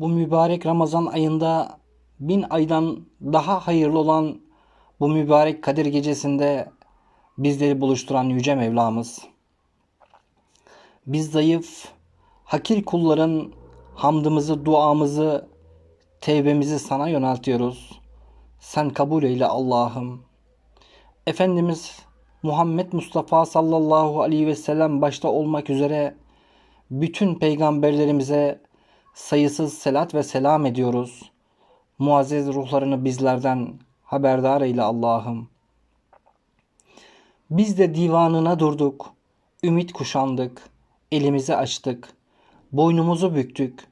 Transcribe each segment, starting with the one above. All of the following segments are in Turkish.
bu mübarek Ramazan ayında bin aydan daha hayırlı olan bu mübarek Kadir gecesinde bizleri buluşturan Yüce Mevlamız. Biz zayıf, hakir kulların hamdımızı, duamızı, tevbemizi sana yöneltiyoruz. Sen kabul eyle Allah'ım. Efendimiz Muhammed Mustafa sallallahu aleyhi ve sellem başta olmak üzere bütün peygamberlerimize sayısız selat ve selam ediyoruz. Muazzez ruhlarını bizlerden haberdar eyle Allah'ım. Biz de divanına durduk, ümit kuşandık, elimizi açtık, boynumuzu büktük,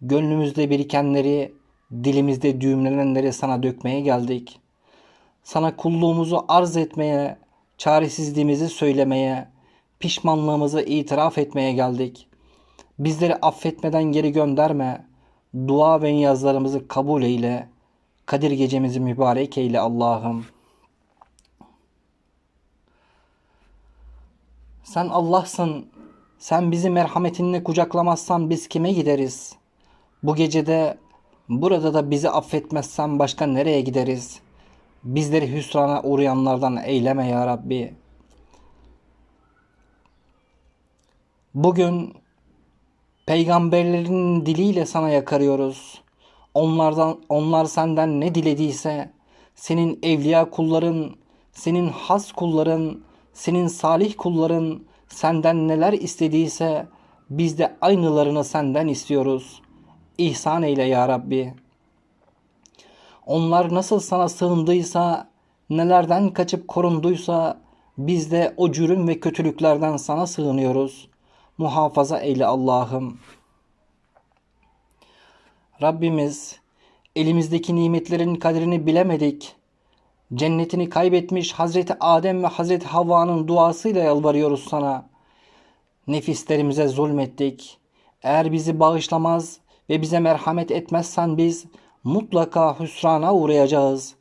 gönlümüzde birikenleri, dilimizde düğümlenenleri sana dökmeye geldik. Sana kulluğumuzu arz etmeye, çaresizliğimizi söylemeye, pişmanlığımızı itiraf etmeye geldik. Bizleri affetmeden geri gönderme. Dua ve niyazlarımızı kabul eyle. Kadir gecemizi mübarek eyle Allah'ım. Sen Allah'sın. Sen bizi merhametinle kucaklamazsan biz kime gideriz? Bu gecede burada da bizi affetmezsen başka nereye gideriz? Bizleri hüsrana uğrayanlardan eyleme ya Rabbi. Bugün peygamberlerin diliyle sana yakarıyoruz. Onlardan onlar senden ne dilediyse senin evliya kulların, senin has kulların, senin salih kulların senden neler istediyse biz de aynılarını senden istiyoruz. İhsan eyle ya Rabbi. Onlar nasıl sana sığındıysa, nelerden kaçıp korunduysa biz de o cürüm ve kötülüklerden sana sığınıyoruz. Muhafaza eyle Allah'ım. Rabbimiz elimizdeki nimetlerin kadrini bilemedik. Cennetini kaybetmiş Hazreti Adem ve Hazreti Havva'nın duasıyla yalvarıyoruz sana. Nefislerimize zulmettik. Eğer bizi bağışlamaz ve bize merhamet etmezsen biz mutlaka hüsrana uğrayacağız.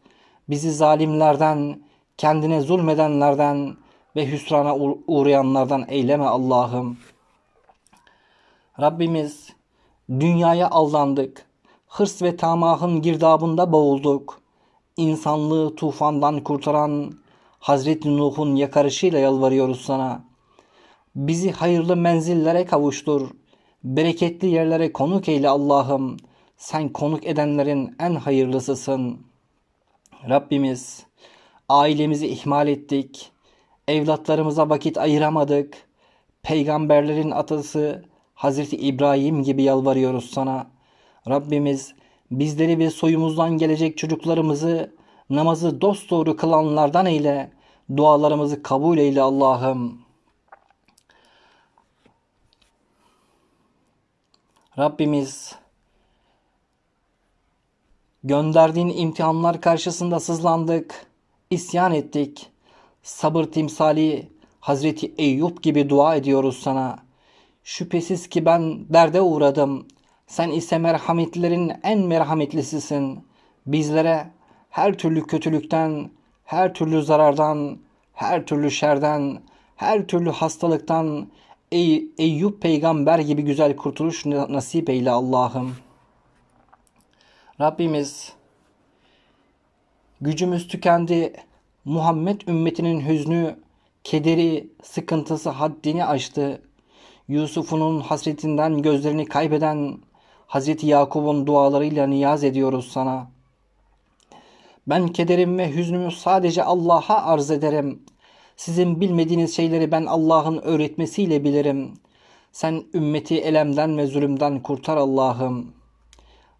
Bizi zalimlerden, kendine zulmedenlerden ve hüsrana uğrayanlardan eyleme Allah'ım. Rabbimiz dünyaya aldandık. Hırs ve tamahın girdabında boğulduk. İnsanlığı tufandan kurtaran Hazreti Nuh'un yakarışıyla yalvarıyoruz sana. Bizi hayırlı menzillere kavuştur. Bereketli yerlere konuk eyle Allah'ım. Sen konuk edenlerin en hayırlısısın. Rabbimiz ailemizi ihmal ettik. Evlatlarımıza vakit ayıramadık. Peygamberlerin atası Hazreti İbrahim gibi yalvarıyoruz sana. Rabbimiz bizleri ve soyumuzdan gelecek çocuklarımızı namazı dosdoğru kılanlardan eyle. Dualarımızı kabul eyle Allah'ım. Rabbimiz gönderdiğin imtihanlar karşısında sızlandık, isyan ettik. Sabır timsali Hazreti Eyüp gibi dua ediyoruz sana.'' Şüphesiz ki ben derde uğradım. Sen ise merhametlilerin en merhametlisisin. Bizlere her türlü kötülükten, her türlü zarardan, her türlü şerden, her türlü hastalıktan Ey Eyüp peygamber gibi güzel kurtuluş nasip eyle Allah'ım. Rabbimiz gücümüz tükendi. Muhammed ümmetinin hüznü, kederi, sıkıntısı haddini aştı. Yusuf'un hasretinden gözlerini kaybeden Hazreti Yakup'un dualarıyla niyaz ediyoruz sana. Ben kederim ve hüznümü sadece Allah'a arz ederim. Sizin bilmediğiniz şeyleri ben Allah'ın öğretmesiyle bilirim. Sen ümmeti elemden ve zulümden kurtar Allah'ım.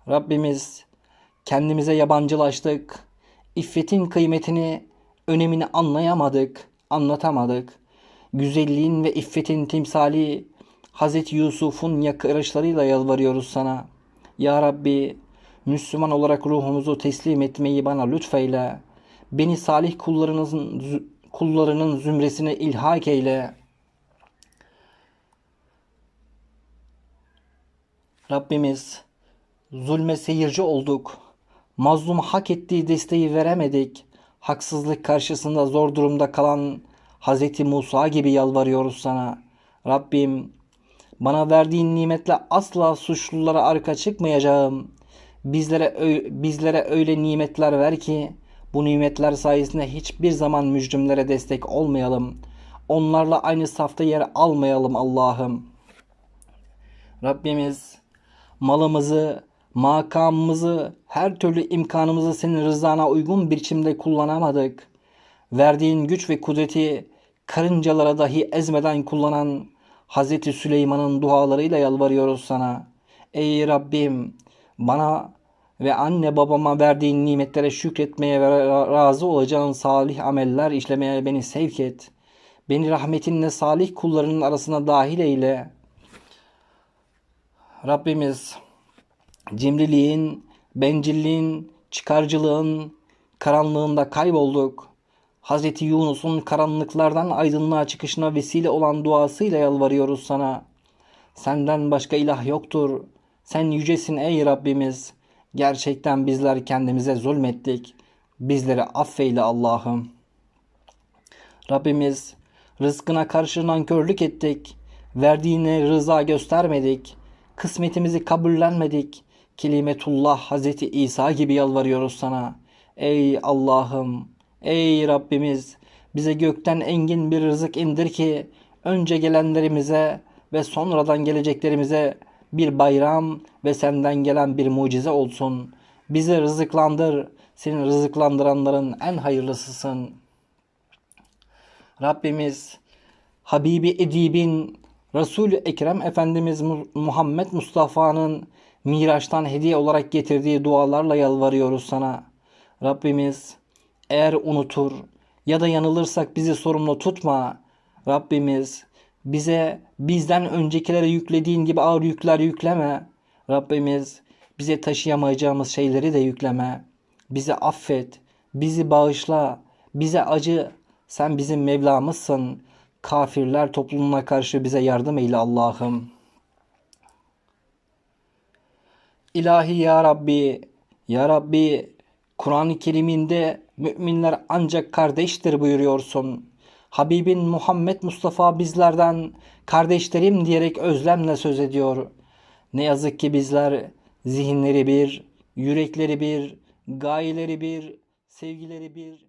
Rabbimiz kendimize yabancılaştık. İffetin kıymetini, önemini anlayamadık, anlatamadık. Güzelliğin ve iffetin timsali Hazreti Yusuf'un yakarışlarıyla yalvarıyoruz sana. Ya Rabbi Müslüman olarak ruhumuzu teslim etmeyi bana lütfeyle. Beni salih kullarınızın kullarının zümresine ilhak eyle. Rabbimiz zulme seyirci olduk. Mazlum hak ettiği desteği veremedik. Haksızlık karşısında zor durumda kalan Hazreti Musa gibi yalvarıyoruz sana. Rabbim Bana verdiğin nimetle asla suçlulara arka çıkmayacağım. Bizlere bizlere öyle nimetler ver ki bu nimetler sayesinde hiçbir zaman mücrimlere destek olmayalım. Onlarla aynı safta yer almayalım Allah'ım. Rabbimiz malımızı, makamımızı, her türlü imkanımızı senin rızana uygun bir biçimde kullanamadık. Verdiğin güç ve kudreti karıncalara dahi ezmeden kullanan Hazreti Süleyman'ın dualarıyla yalvarıyoruz sana. Ey Rabbim bana ve anne babama verdiğin nimetlere şükretmeye ve ra- razı olacağın salih ameller işlemeye beni sevk et. Beni rahmetinle salih kullarının arasına dahil eyle. Rabbimiz cimriliğin, bencilliğin, çıkarcılığın karanlığında kaybolduk. Hazreti Yunus'un karanlıklardan aydınlığa çıkışına vesile olan duasıyla yalvarıyoruz sana. Senden başka ilah yoktur. Sen yücesin ey Rabbimiz. Gerçekten bizler kendimize zulmettik. Bizleri affeyle Allah'ım. Rabbimiz rızkına karşı nankörlük ettik. Verdiğine rıza göstermedik. Kısmetimizi kabullenmedik. Kelimetullah Hazreti İsa gibi yalvarıyoruz sana. Ey Allah'ım, ey Rabbimiz bize gökten engin bir rızık indir ki önce gelenlerimize ve sonradan geleceklerimize bir bayram ve senden gelen bir mucize olsun. Bizi rızıklandır. Senin rızıklandıranların en hayırlısısın. Rabbimiz Habibi Edib'in Resul-i Ekrem Efendimiz Mu- Muhammed Mustafa'nın Miraç'tan hediye olarak getirdiği dualarla yalvarıyoruz sana. Rabbimiz eğer unutur ya da yanılırsak bizi sorumlu tutma. Rabbimiz bize bizden öncekilere yüklediğin gibi ağır yükler yükleme. Rabbimiz bize taşıyamayacağımız şeyleri de yükleme. Bizi affet, bizi bağışla, bize acı. Sen bizim Mevlamızsın. Kafirler toplumuna karşı bize yardım eyle Allah'ım. İlahi ya Rabbi, ya Rabbi, Kur'an-ı Kerim'inde müminler ancak kardeştir buyuruyorsun. Habibin Muhammed Mustafa bizlerden kardeşlerim diyerek özlemle söz ediyor. Ne yazık ki bizler zihinleri bir, yürekleri bir, gayeleri bir, sevgileri bir,